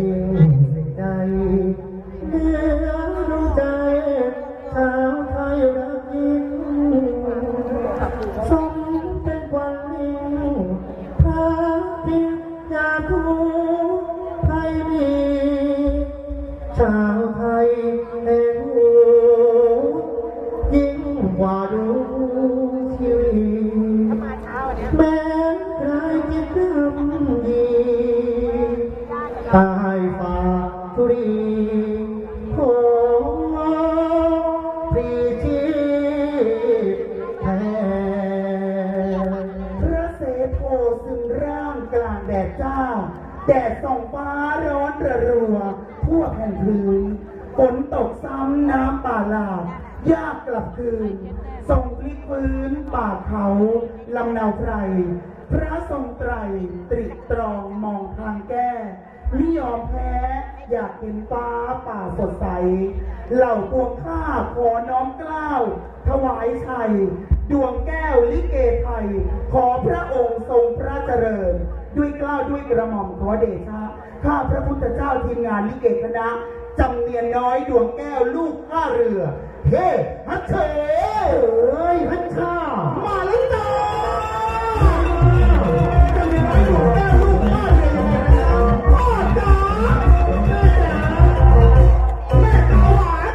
ยิ่งใจเนื้อรู้ใจสาวไทยรักยิ่งสมเป็นวันนี้พระเพียงยาทูไทยดีชาวไทยเองยิ่งกว่าดูชีวิตแม้ใครจะทำดีตา แดดส่องฟ้าร้อนระรัวทั่วแผ่นพื้นฝนตกซ้ำน้ำป่าหลากยากกลับคืนทรงพลิกฟื้นป่าเขาลำนาวไพรพระทรงไตรตริตรองมองทางแก้ไม่ยอมแพ้ อยากเห็นฟ้าป่าสดใส เหล่าปวงข้าขอน้อมกล้าว ถวายชัย ดวงแก้วลิเกไทย ขอพระองค์ทรงพระเจริญ ด้วยเกล้าวด้วยกระหม่อมขอเดชะข้าพระพุทธเจ้าทีมงานลิเกคณะจำเนียนน้อยดวงแก้วลูกข้าเรือ เฮ้ฮัทเชเอ้ยฮัทชามาแล้วจ้าจำเนียนน้อยดวงแก้วลูกข้าเรือพ่อจ๋าแม่จ๋าแม่จ๋าหวาน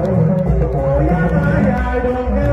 I don't care.